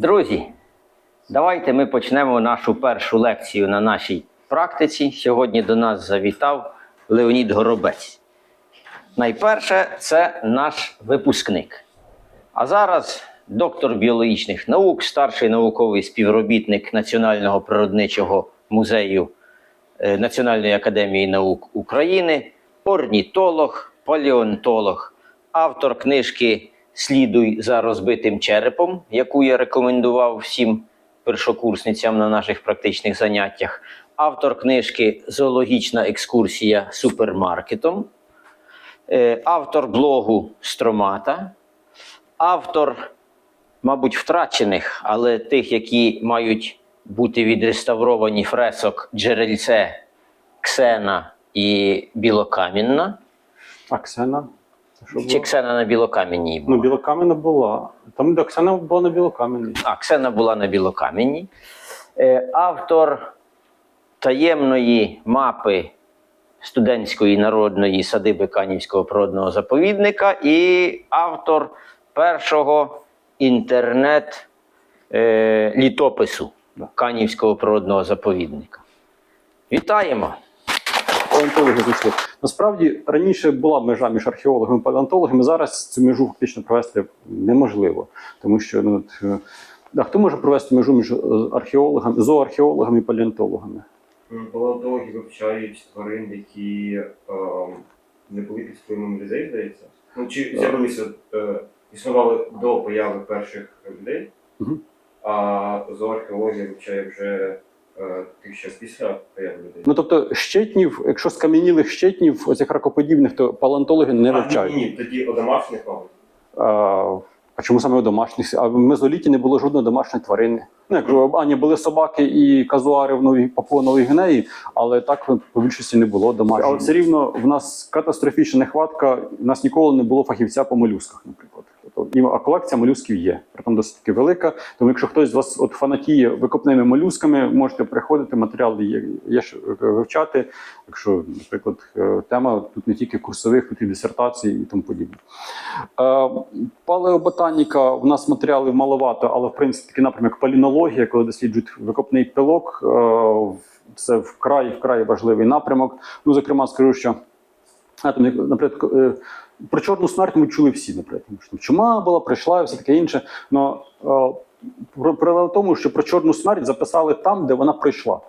Друзі, давайте ми почнемо нашу першу лекцію на нашій практиці. Сьогодні до нас завітав Леонід Горобець. Найперше, це наш випускник. А зараз доктор біологічних наук, старший науковий співробітник Національного природничого музею е, Національної академії наук України, орнітолог, палеонтолог, автор книжки Слідуй за розбитим черепом, яку я рекомендував всім першокурсницям на наших практичних заняттях, автор книжки Зоологічна екскурсія супермаркетом, е, автор блогу Стромата, автор, мабуть, втрачених, але тих, які мають бути відреставровані фресок Джерельце, Ксена і Білокамінна. А Ксена? Це що Чи? Ксена на Білокам'яній була? Ну, білокам'яна була. Там де Ксена була на білокам'яній. А, Ксена була на Білокам'яній. Е, автор таємної мапи студентської народної садиби Канівського природного заповідника і автор першого інтернет е, літопису Да. Канівського природного заповідника. Вітаємо! Насправді раніше була межа між археологами і палеонтологами. Зараз цю межу фактично провести неможливо, тому що ну, от, е, а хто може провести межу між е, археологами, зооархеологами і палеонтологами? Палеонтологи вивчають тварин, які ем, не були під впливом людей, здається. Ну, чи з'явилися, е, існували до появи перших людей, Мгм. а зооархеологія вивчає вже е, тих, що після появи людей. Ну тобто щитнів, якщо скам'янілих щитнів, оцих ракоподібних, то палеонтологи не а, вивчають. ні, ні, тоді у домашніх, мабуть. А, а чому саме у домашніх? А в мезоліті не було жодної домашньої тварини. Ну, як ані були собаки і казуари в Новій Папуа Новій Гвінеї, але так по більшості не було домашніх. Але все рівно в нас катастрофічна нехватка. У нас ніколи не було фахівця по молюсках, наприклад. Тобто, і- колекція молюсків є, притом досить таки велика. Тому якщо хтось з вас от фанатіє викопними молюсками, можете приходити, матеріали є, є вивчати. Якщо, наприклад, е, тема тут не тільки курсових, тут і дисертацій і тому подібне. Е, Палеоботаніка в нас матеріалів маловато, але в принципі такий напрямок палінологія, коли досліджують викопний пилок, е, це вкрай вкрай важливий напрямок. Ну, зокрема, скажу, що наприклад, е, про чорну смерть ми чули всі, наприклад, що чума була, прийшла і все таке інше. Но е, про, тому, що про чорну смерть записали там, де вона прийшла.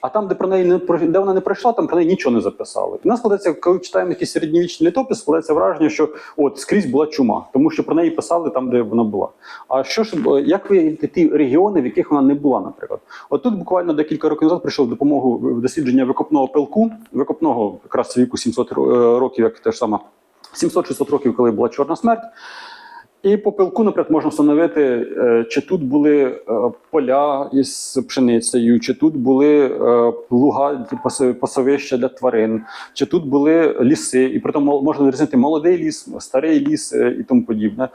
А там, де про неї не про- де вона не прийшла, там про неї нічого не записали. У нас складається, коли читаємо якийсь середньовічний літопис, складається враження, що от скрізь була чума, тому що про неї писали там, де вона була. А що ж, е, як виявити ті регіони, в яких вона не була, наприклад? От тут буквально декілька років назад прийшов допомогу в дослідження викопного пилку, викопного якраз віку 700 років, як те ж саме 700-600 років, коли була чорна смерть. І по пилку, наприклад, можна встановити, е, чи тут були е, поля із пшеницею, чи тут були е, луга, пасовища для тварин, чи тут були ліси, і при тому можна відрізнити молодий ліс, старий ліс і тому подібне.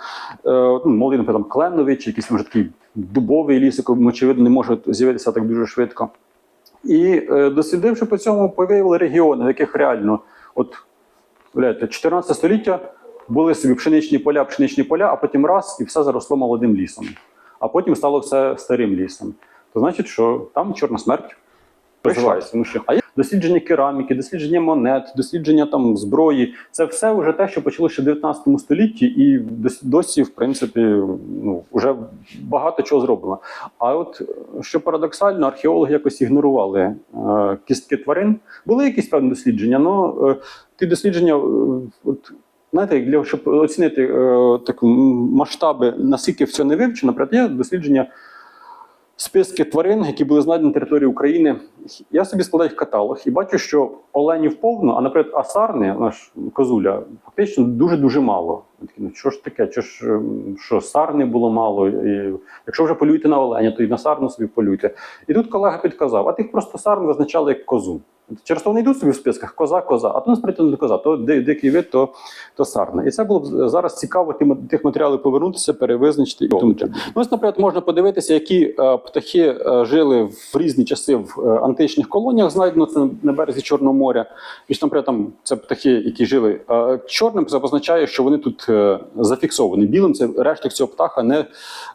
Ну, молодий, наприклад, кленовий, чи якийсь може такий дубовий ліс, який, очевидно, не може з'явитися так дуже швидко. І дослідивши по цьому, виявили регіони, в яких реально, от, уявляєте, 14 століття були собі пшеничні поля, пшеничні поля, а потім раз і все заросло молодим лісом. А потім стало все старим лісом. То значить, що там чорна смерть проживається. Тому що дослідження кераміки, дослідження монет, дослідження там зброї. Це все вже те, що почалося ще в 19 столітті, і дос- досі, в принципі, ну вже багато чого зроблено. А от що парадоксально, археологи якось ігнорували е, кістки тварин. Були якісь певні дослідження, але е, ті дослідження, е, от, знаєте, для щоб оцінити е, так, масштаби, наскільки все не вивчено, наприклад, є дослідження списки тварин, які були знайдені на території України. Я собі складаю каталог і бачу, що оленів повно, а, наприклад, асарни, наш козуля, фактично дуже-дуже мало. Ну, що ж таке? Що, ж, ем, що сарни було мало? І, якщо вже полюєте на оленя, то і на сарну собі полюйте. І тут колега підказав, а тих просто сарн визначали як козу. Через то вони йдуть собі в списках коза, коза, а то насправді не коза, то дикий вид, то, то сарна. І це було б зараз цікаво тим, тих матеріалів повернутися, перевизначити і тому. Ну, ось, наприклад, можна подивитися, які е, птахи е, жили в різні часи в е, античних колоніях, знайдено це на березі Чорного моря. І наприклад, там це птахи, які жили е, чорним, це означає, що вони тут е, зафіксований білим. Це решток цього птаха не,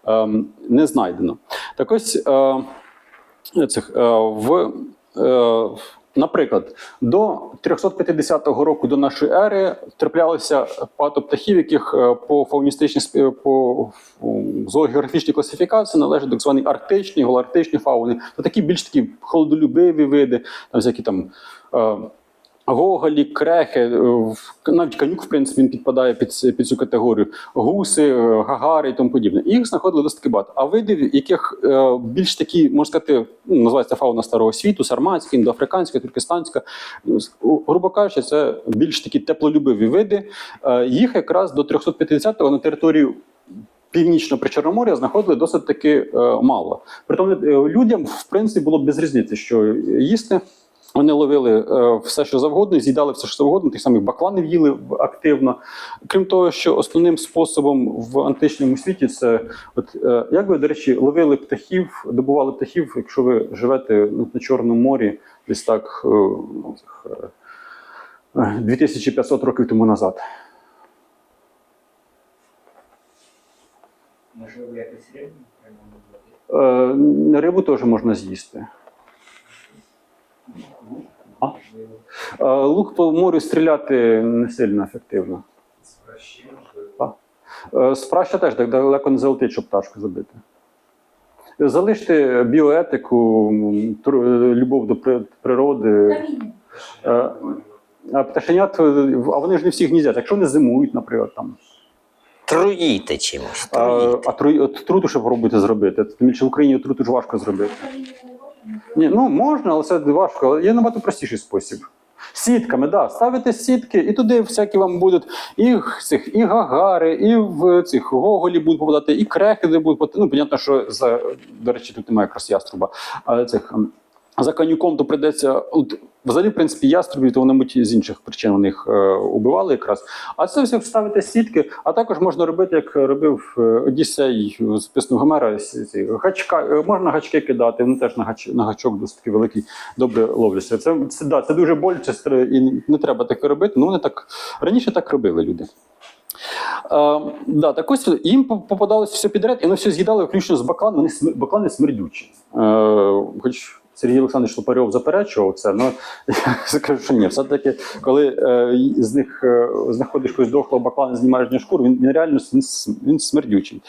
ем, не знайдено. Так ось е, цих, е, в. Е, Наприклад, до 350 року до нашої ери траплялися багато птахів, яких е, по фауністичній по зоогеографічній класифікації належать до так званої арктичної, голоарктичної фауни. То такі більш такі холодолюбиві види, там всякі там. Гоголі, крехи, е, навіть канюк, в принципі, він підпадає під, під цю категорію, гуси, е, гагари і тому подібне. І їх знаходили досить багато. А видів, яких е, більш такі, можна сказати, ну, називається фауна старого світу, сарматська, індоафриканська, туркестанська, грубо кажучи, це більш такі теплолюбиві види. Їх якраз до 350-го на території Північного Причорномор'я знаходили досить таки е, мало. Притом людям, в принципі, було без різниці, що їсти. Вони ловили е, все, що завгодно, з'їдали все, що завгодно, тих самих бакланів їли активно. Крім того, що основним способом в античному світі це, от е, як ви, до речі, ловили птахів, добували птахів, якщо ви живете ну, на Чорному морі, десь так е, ну, цих, е, 2500 років тому назад. Можливо, якось. Е, Рибу теж можна з'їсти. А? Е, Лук по морю стріляти не сильно ефективно. Можливо. Е, З праща теж так далеко не залетить, щоб пташку забити. Залиште біоетику, любов до природи. Е, А пташенят, а вони ж не всі гніздять. Якщо вони зимують, наприклад, там. Труїте чимось. А, а тру, от труту ще пробуйте зробити. Тим більше в Україні труту ж важко зробити. Ні, ну можна, але це важко. Є набагато простіший спосіб. Сітками, да, ставите сітки, і туди всякі вам будуть і цих, і гагари, і в цих гоголі будуть попадати, і крехи будуть попадати. Ну, понятно, що за до речі, тут немає якраз яструба. Цих ем, за канюком то. От, взагалі, в принципі, яструбів, то вони мабуть, з інших причин вони їх е, убивали якраз. А це все ставити сітки, а також можна робити, як робив е, Одіссей з пісну Гомера, гачка, е, можна гачки кидати, вони теж на, гач, на гачок досить такий великий, добре ловляться. Це, це, да, це дуже боляче і не треба таке робити. Ну, вони так раніше так робили люди. Е, да, так ось їм по- попадалось все підряд, і вони все з'їдали, включно з баклан, вони баклани смердючі. Е, хоч Сергій Олександрович Лопарьов заперечував це, але я скажу, що ні. Все-таки, коли е, з них е, знаходиш когось дохлого баклана, знімаєш нього шкуру, він, він реально він, смердючий.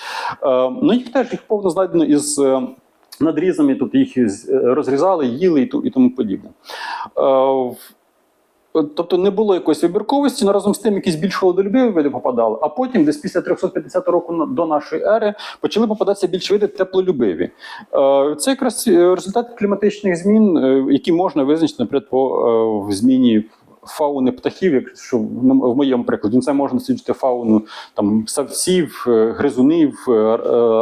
Е, ну їх теж їх повно знайдено із. е, Надрізами тут їх е, розрізали, їли і, тому подібне. Тобто не було якоїсь вибірковості, але разом з тим якісь більш холодолюбиві види попадали, а потім, десь після 350 року до нашої ери, почали попадатися більш види теплолюбиві. Е, Це якраз е, результат кліматичних змін, е, які можна визначити, наприклад, по зміні фауни птахів, якщо в моєму прикладі, Ну, це можна досліджувати фауну там савців, гризунів,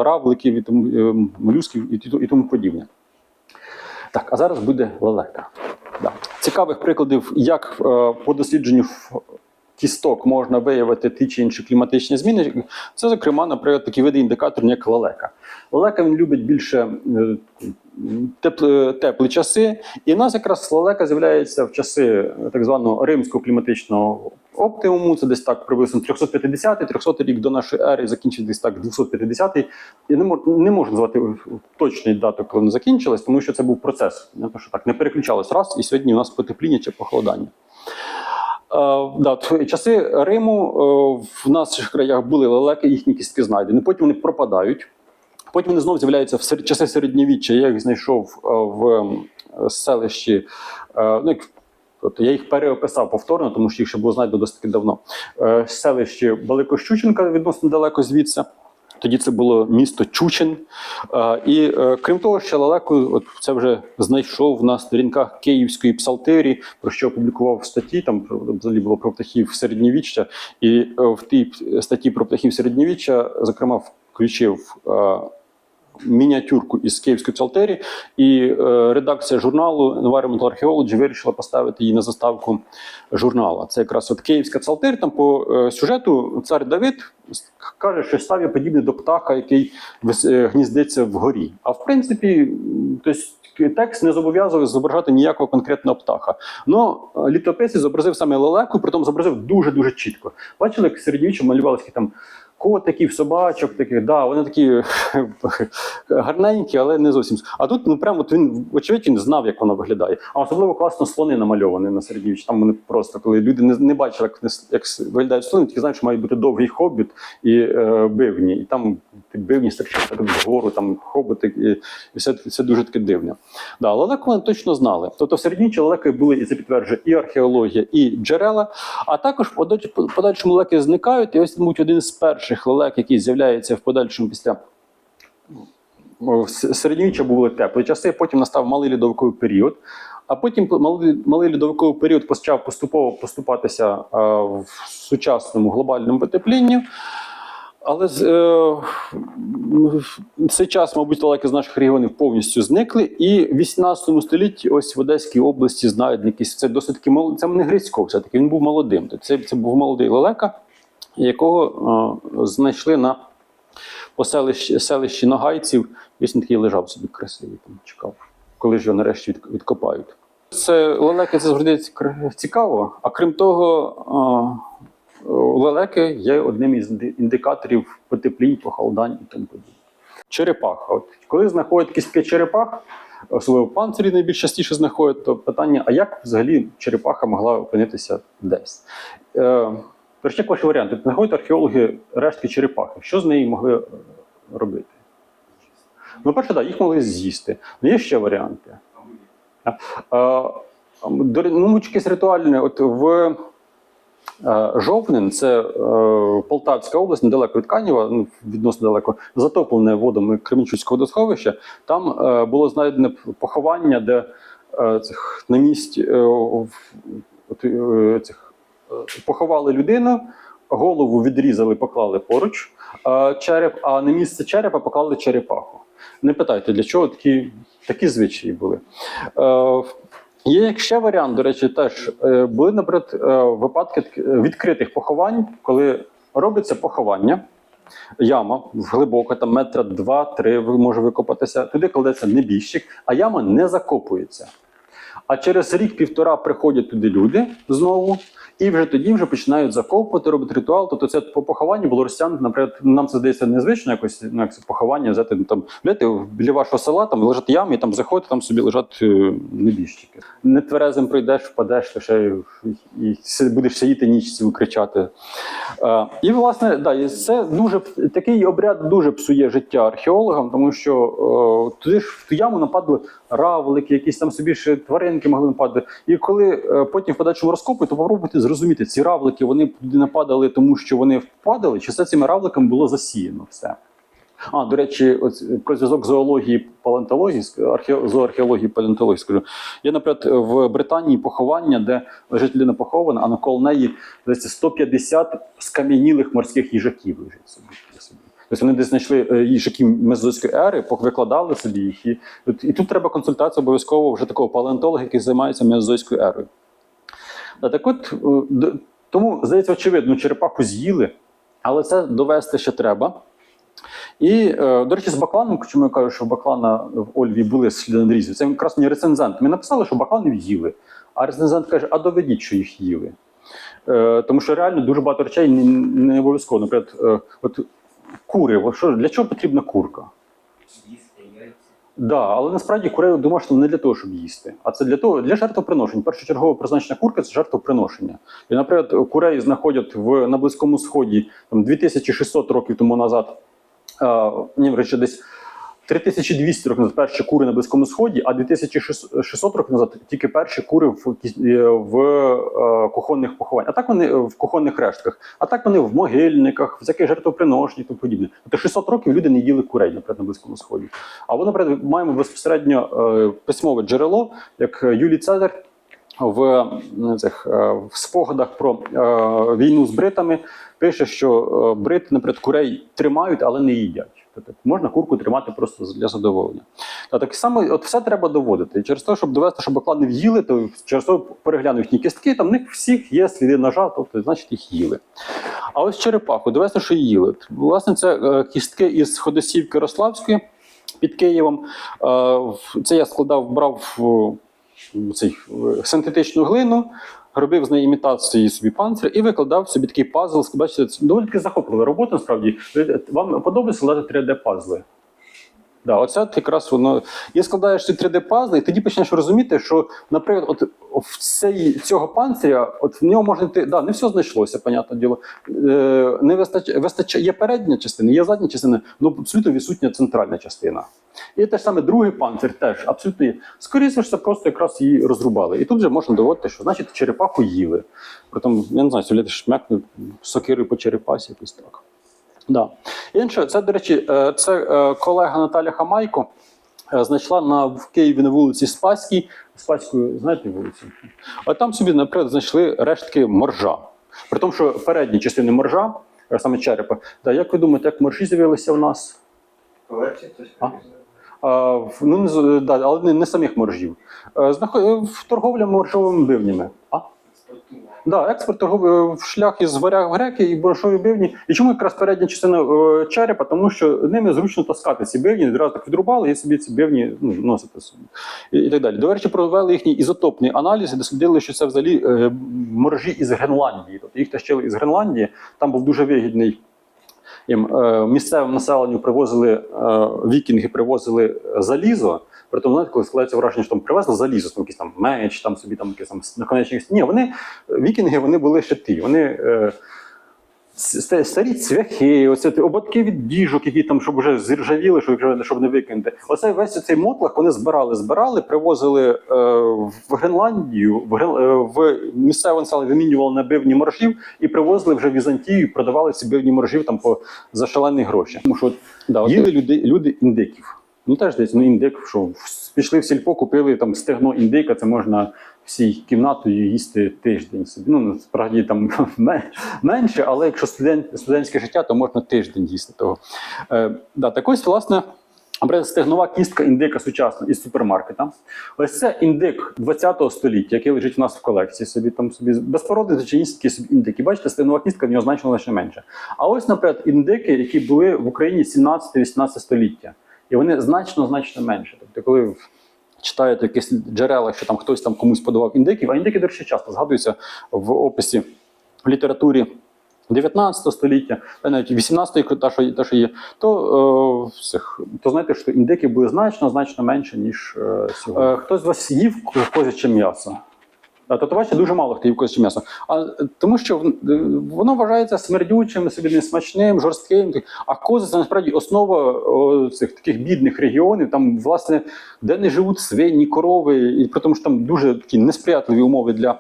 равликів і тому молюсків і тому подібне. Так, а зараз буде лелека. Цікавих прикладів, як е, по дослідженню кісток можна виявити ті чи інші кліматичні зміни. Це, зокрема, наприклад, такі види індикаторів, як лелека. Лелека він любить більше е, теплі, теплі часи, і в нас якраз лелека з'являється в часи е, так званого римського кліматичного оптимуму. Це десь так приблизно 350-300 рік до нашої ери, закінчить десь так 250-й. Я не можу, не можу назвати точний дату, коли вона закінчилась, тому що це був процес. Понятно, що так не переключалось раз, і сьогодні у нас потепління чи похолодання. Е, да, часи Риму е, в наших краях були лелеки, їхні кістки знайдені. Потім вони пропадають. Потім вони знову з'являються в часи середньовіччя. Я їх знайшов е, в селищі. е, Ну, як Тобто я їх переописав повторно, тому що їх ще було знайдено досить давно. Е, Селище Великощученка відносно далеко звідси. Тоді це було місто Чучин. І крім того, ще лелеку, от це вже знайшов на сторінках Київської псалтирі, про що опублікував статті. Там взагалі було про птахів середньовіччя. І в тій статті про птахів середньовіччя, зокрема, включив. Мініатюрку із Київської псалтері, і е, редакція журналу Environmental Archaeology вирішила поставити її на заставку журнала. Це якраз от Київська псалтир. Там по е, сюжету цар Давид каже, що став я подібний до птаха, який е, гніздиться вгорі. А в принципі, тобто, текст не зобов'язує зображати ніякого конкретного птаха. Ну, літописець зобразив саме лелеку, притом зобразив дуже-дуже чітко. Бачили, як середньовіччя малювали такі там котиків, собачок, таких, да, вони такі гарненькі, але не зовсім. А тут ну прямо от він, очевидь, він знав, як вона виглядає. А особливо класно слони намальовані на середньовіччі. Там вони просто, коли люди не, не бачили, як, як виглядають слони, тільки знають, що має бути довгий хобіт і е, бивні. І там ті бивні стирчать так вгору, там хоботи, і, і все, все дуже таке дивне. Да, лелеку вони точно знали. Тобто в середньовіччі лелеки були, і це підтверджує і археологія, і джерела. А також подальшому лелеки зникають. І ось, мабуть, один з перших лелек, який з'являється в подальшому після о, середньовіччя були теплі часи, потім настав малий льодовиковий період. А потім малий, малий льодовиковий період почав поступово поступатися е, в сучасному глобальному потеплінню. Але е, цей час, мабуть, лелеки з наших регіонів повністю зникли. І в 18 столітті, ось в Одеській області, знайдені якісь це досить таки мол... це не Грицько, все-таки він був молодим. Тобто Це, це був молодий лелека, якого е, знайшли на поселищі селищі Ногайців. Ось він такий лежав собі красивий, там чекав, коли ж його нарешті від- відкопають. Це лелеки це завжди цікаво. А крім того, е, лелеки є одним із індикаторів потеплінь, похолодань і тому подібне. Черепаха. От коли знаходять такий черепах, особливо панцирі найбільш частіше знаходять, то питання: а як взагалі черепаха могла опинитися десь? Е, Перш як ваші варіанти, знаходять археологи рештки черепахи. Що з нею могли е, робити? Ну, перше, так, їх могли з'їсти. Ну, є ще варіанти. Е, до ну, якесь ритуальне. От в е, Жовнин, це е, Полтавська область, недалеко від Канєва, ну, відносно далеко, затоплене водами Кременчуцького водосховища. Там е, було знайдене поховання, де е, цих, на місці е, е, цих, е, поховали людину, голову відрізали, поклали поруч е, череп, а на місце черепа поклали черепаху. Не питайте, для чого такі, такі звичаї були. Е, Є ще варіант, до речі, теж е, були, наприклад, е, випадки відкритих поховань, коли робиться поховання, яма глибока, там метра два-три може викопатися, туди кладеться небіжчик, а яма не закопується. А через рік-півтора приходять туди люди знову, і вже тоді вже починають закопувати, робити ритуал. Тобто це по похованню було розтягнуто, наприклад, нам це здається незвично якось ну, як поховання взяти ну, там, знаєте, біля вашого села там лежать ями, і там заходите, там собі лежать е, небіжчики. Нетверезим прийдеш, впадеш, ще і, будеш сидіти ніч цілу кричати. Е, і власне, да, це дуже такий обряд дуже псує життя археологам, тому що е, туди ж в ту яму нападали равлики, якісь там собі ще тваринки могли нападати. І коли е, потім в подальшому розкопують, то попробуйте зрозуміти, ці равлики вони туди нападали, тому що вони впадали, чи це цими равликами було засіяно все. А, до речі, ось про зв'язок зоології палеонтології, архе... зооархеології палеонтології скажу. Є, наприклад, в Британії поховання, де лежить людина похована, а навколо неї здається, 150 скам'янілих морських їжаків лежить собі. Тобто вони десь знайшли е, їжаків мезозойської ери, викладали собі їх. І, і тут треба консультація обов'язково вже такого палеонтолога, який займається мезозойською ерою. Та так от, е, тому, здається, очевидно, черепаху з'їли, але це довести ще треба. І, е, до речі, з бакланом, чому я кажу, що баклана в Ольві були сліди надрізів, це якраз мені рецензент. Ми написали, що бакланів їли. А рецензент каже: а доведіть, що їх їли. Е, тому що реально дуже багато речей не, обов'язково. Наприклад, от кури, що, для чого потрібна курка? Да, але насправді курей домашнього не для того, щоб їсти, а це для того, для жертвоприношень. Першочергово призначення курка це жертвоприношення. І, наприклад, курей знаходять в на Близькому Сході там 2600 років тому назад. Ні, речі, десь 3200 років назад перші кури на Близькому Сході, а 2600 років назад тільки перші кури в, е, в е, кухонних похованнях. А так вони в кухонних рештках, а так вони в могильниках, всяких жертвоприношеннях і тому подібне. Тобто 600 років люди не їли курей, наприклад, на Близькому Сході. А ми, наприклад, маємо безпосередньо е, письмове джерело, як Юлій Цезар в, цих, в спогадах про е, війну з бритами пише, що брити, наприклад, курей тримають, але не їдять. Можна курку тримати просто для задоволення. Та так само, от все треба доводити. І через те, щоб довести, що баклани в'їли, то через то перегляну їхні кістки, там в них всіх є сліди ножа, тобто, значить, їх їли. А ось черепаху, довести, що їли. Власне, це е, кістки із Ходосівки Рославської. під Києвом. Е, Це я складав, брав цей, синтетичну глину, робив з неї імітації собі панцир і викладав собі такий пазл. Бачите, доволі таки захоплива робота, насправді. Вам подобається складати 3D-пазли? Да, оце якраз воно. І складаєш ці 3D-пазли, і тоді почнеш розуміти, що, наприклад, от в цей, цього панциря, от в нього можна йти. Да, не все знайшлося, понятне діло. Е, не вистачає, вистачає, є передня частина, є задня частина, ну абсолютно відсутня центральна частина. І те ж саме другий панцир теж абсолютно є. Скоріше це просто якраз її розрубали. І тут вже можна доводити, що значить черепаху їли. Притом, я не знаю, сюди шмякне сокирою по черепасі, якось так. Да. Інше, це, до речі, е, це е, колега Наталя Хамайко е, знайшла на, в Києві на вулиці Спаській. Спаською, знаєте вулицю? А там собі, наприклад, знайшли рештки моржа. При тому, що передні частини моржа, саме черепа, да, як ви думаєте, як моржі з'явилися в нас? Колекція хтось А? Ну, не, да, але не, не самих моржів. Знаход- в торговля моржовими бивнями. А? Да, експорт торговий шлях із варяг в греки і боршові бивні. І чому якраз передня частина е, черепа? Тому що ними зручно таскати ці бивні, одразу так відрубали і собі ці бивні ну, носити собі. І, і так далі. До речі, провели їхній ізотопний аналіз і дослідили, що це взагалі е, моржі із Гренландії. Тобто їх тащили із Гренландії, там був дуже вигідний. Їм е, місцевому населенню привозили е, вікінги, привозили залізо. Притом, знаєте, коли складається враження, що там привезли залізо, там якийсь там меч, там собі там якийсь там наконечник. Ні, вони вікінги вони були ще ті. Вони е, старі цвяхи, оце ті ободки від діжок, які там, щоб вже зіржавіли, щоб, щоб не викинути. Оце весь цей мотлах вони збирали, збирали, привозили е, в Гренландію, в, е, в місцеве населення вимінювали на бивні моржів і привозили вже в Візантію, продавали ці бивні моржів там по за шалені гроші. Тому що да, їли люди, люди індиків. Ну теж десь ну індик, що пішли в сільпо, купили там стегно індика, це можна всій кімнатою їсти тиждень. Ну насправді там менше, але якщо студент, студентське життя, то можна тиждень їсти того. Е, да, так ось, власне, стегнова кістка індика сучасна із супермаркета. Ось це індик 20 століття, який лежить у нас в колекції. Собі там собі безпородний звичайністський собі індики. Бачите, стегнова кістка в нього значно значно менше. А ось, наприклад, індики, які були в Україні 17-18 століття, і вони значно значно менше. Тобто, коли читаєте якісь джерела, що там хтось там комусь подавав індиків, а індики, до речі, часто згадуються в описі в літературі 19 століття, та навіть 18 та, та, що є, то, е, то знаєте, що індики були значно значно менше, ніж е, сьогодні. Е, хтось з вас їв козяче м'ясо? А, Тобто, дуже мало хто їв м'ясо. А е, тому що е, воно вважається смердючим, собі несмачним, жорстким. А кози це насправді основа о, цих таких бідних регіонів. Там, власне, де не живуть свині, корови, і при тому, що там дуже такі несприятливі умови для.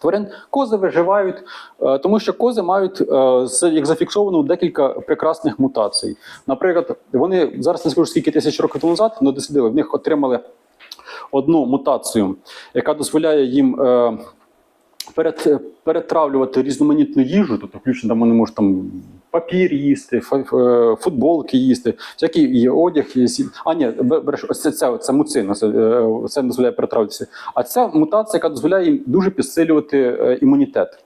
Тварин кози виживають, е, тому що кози мають, е, як зафіксовано, декілька прекрасних мутацій. Наприклад, вони зараз не скажу скільки тисяч років тому назад, але дослідили, в них отримали одну мутацію, яка дозволяє їм е, перед, перетравлювати різноманітну їжу, тобто включно там вони можуть там папір їсти, е, футболки їсти, всякий одяг, є. А ні, береш, ось це, це, це муцина, це, е, це дозволяє перетравитися. А ця мутація, яка дозволяє їм дуже підсилювати е, імунітет.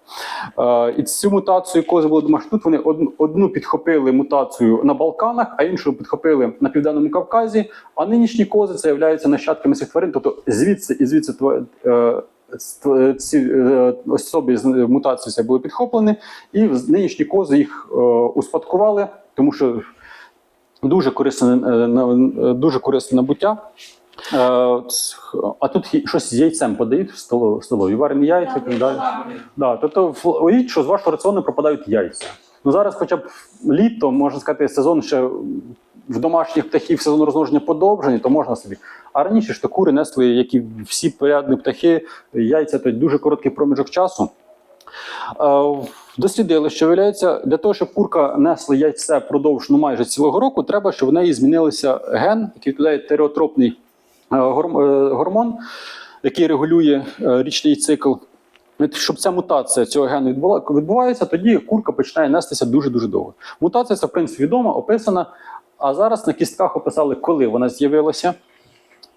Е, і цю мутацію, коли було домашнє тут, вони одну, підхопили мутацію на Балканах, а іншу підхопили на Південному Кавказі. А нинішні кози це являються нащадками цих тварин. Тобто звідси і звідси е, ці е, особи з мутацією були підхоплені, і нинішні кози їх е, успадкували, тому що дуже корисне, е, на- е, дуже корисне набуття. Е, А тут щось з яйцем подають в столо- в столові, варені яйця і так далі. Да, тобто в- уявіть, що з вашого раціону пропадають яйця. Ну зараз, хоча б літо, можна сказати, сезон ще в домашніх птахів сезон розмноження подовжений, то можна собі. А раніше ж то кури несли, як і всі порядні птахи, яйця то дуже короткий проміжок часу. Е, Дослідили, що виявляється, для того, щоб курка несла яйце впродовж ну, майже цілого року, треба, щоб в неї змінився ген, який відповідає тереотропний е, е, гормон, який регулює річний цикл. Щоб ця мутація цього гену відбувається, тоді курка починає нестися дуже-дуже довго. Мутація ця, в принципі, відома, описана. А зараз на кістках описали, коли вона з'явилася.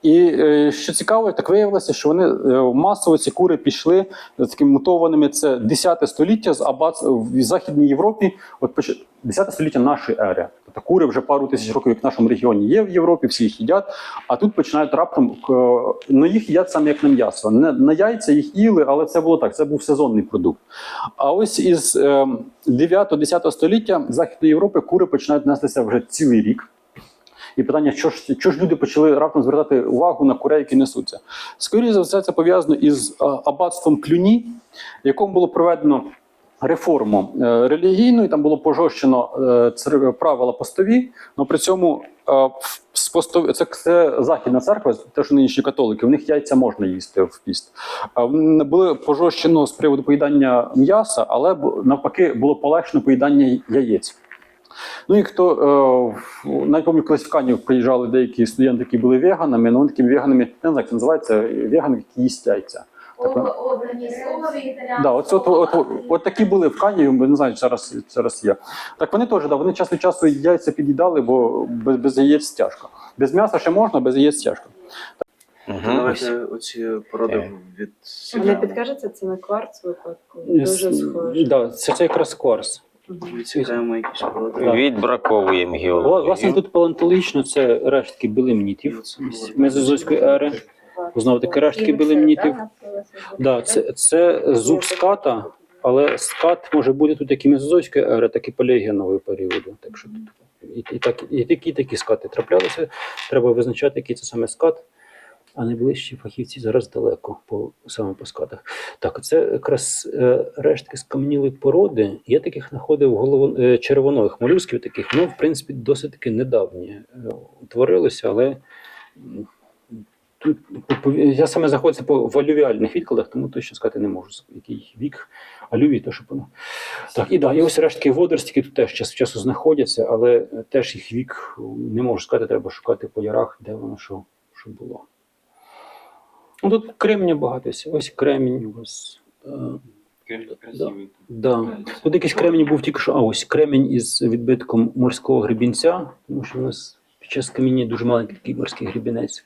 І е, що цікаво, так виявилося, що вони е, масово ці кури пішли такими мутованими. Це 10 століття з абац в Західній Європі. От 10 століття нашої ери. Тобто кури вже пару тисяч років, як в нашому регіоні є в Європі, всі їх їдять. А тут починають раптом ну їх їдять саме як на м'ясо. Не на яйця їх їли, але це було так. Це був сезонний продукт. А ось із е, 9-10 століття Західної Європи кури починають нестися вже цілий рік. І питання, що ж, що ж люди почали раптом звертати увагу на курей, які несуться? Скоріше за все, це пов'язано із аббатством Клюні, якому було проведено реформу е, релігійну, і там було пожорщено е, правила постові, але при цьому е, це, це західна церква, те, що нинішні католики, в них яйця можна їсти в піст. Були пожорщено з приводу поїдання м'яса, але навпаки було полегшено поїдання яєць. Ну і хто е, в- навіть пам'ятаю, колись в Канів приїжджали деякі студенти, які були веганами, ну вони такими веганами, я не знаю, як це називається, вегани, які їсть яйця. Так, Об- Обрані слові. Да, от, от, от, от, от такі були в Кані, не знаю, зараз, зараз є. Так вони теж, да, вони час від часу яйця під'їдали, бо без, без яєць тяжко. Без м'яса ще можна, без яєць тяжко. Угу. Давайте оці породи від А не підкажеться це на кварц випадку? Дуже схоже. Да, це, це якраз кварц. Відсікаємо якісь породи. Да. Відбраковуємо геологію. Власне, тут палеонтологічно це рештки білемнітів мезозойської ери. Знову таки рештки білемнітів. Да, це, це зуб ската, але скат може бути тут як і мезозойської ери, так і палеогенової періоду. Так що тут і, і, так, і такі, такі скати траплялися. Треба визначати, який це саме скат. А найближчі фахівці зараз далеко по саме по скатах. Так, це якраз е, рештки скам'янілої породи. Я таких знаходив голово, е, червонових молюсків, таких, ну, в принципі, досить таки недавні е, утворилися, але тут я саме знаходжуся по в алювіальних відкладах, тому точно сказати не можу, який вік алювій, то що воно. Так, і да, і ось рештки водоростки тут теж час часу знаходяться, але теж їх вік не можу сказати, треба шукати по ярах, де воно що, що було. Ну, тут кремня багато. ось- кремінь. Ось, е, красивий. да. Тут якийсь кремінь був тільки що. А ось кремінь із відбитком морського гребінця, тому що в нас під час каміння дуже маленький такий морський гребінець.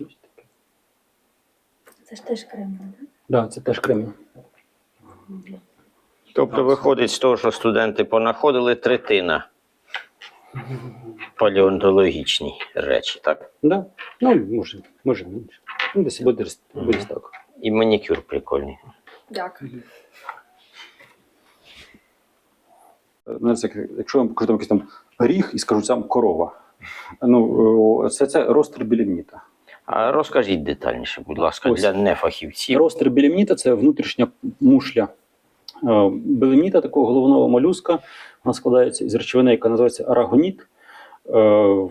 Ось таке. Це ж теж Кремль, так? Да, це теж кремінь. Тобто виходить з того, що студенти понаходили третина палеонтологічні речі, так? Да? Ну, може, може менше. Ну, десь буде, буде так. І манікюр прикольний. Дякую. Знаєте, як- якщо я вам покажу там якийсь там ріг і скажу там корова. Ну, це, це ростер білімніта. А розкажіть детальніше, будь ласка, Ось. для нефахівців. Ростер білімніта це внутрішня мушля е, белемніта, такого головного молюска. Вона складається із речовини, яка називається арагоніт. Е,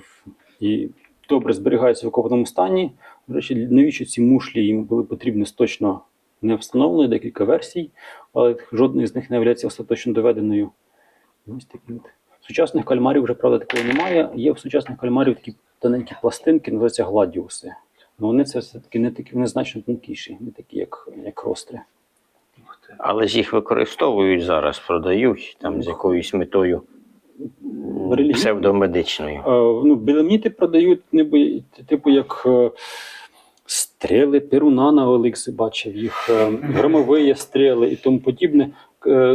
І добре зберігається в окопаному стані. До речі, навіщо ці мушлі їм були потрібні точно не встановлено, декілька версій, але жодна з них не є остаточно доведеною. Ось такі от. Сучасних кальмарів вже, правда, такого немає. Є в сучасних кальмарів такі тоненькі пластинки, називаються гладіуси. Ну, вони це все-таки не такі, вони значно тонкіші, не такі, як, як ростри. Але ж їх використовують зараз, продають там з якоюсь метою псевдомедичною. Е, ну, білемніти продають, ніби, типу, як е, стріли, перуна на Оликси бачив їх, е, громові стріли і тому подібне.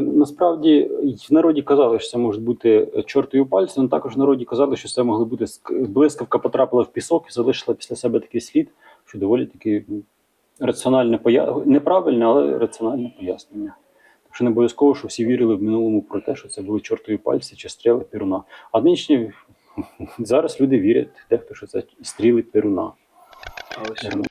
Насправді в народі казали, що це може бути чортові пальці, але також в народі казали, що це могли бути блискавка потрапила в пісок і залишила після себе такий слід, що доволі таки ну, раціональне пояснення, неправильне, але раціональне пояснення. Так що не обов'язково, що всі вірили в минулому про те, що це були чортові пальці чи стріли перуна. А нинішні зараз люди вірять, дехто, що це стріли перуна. Але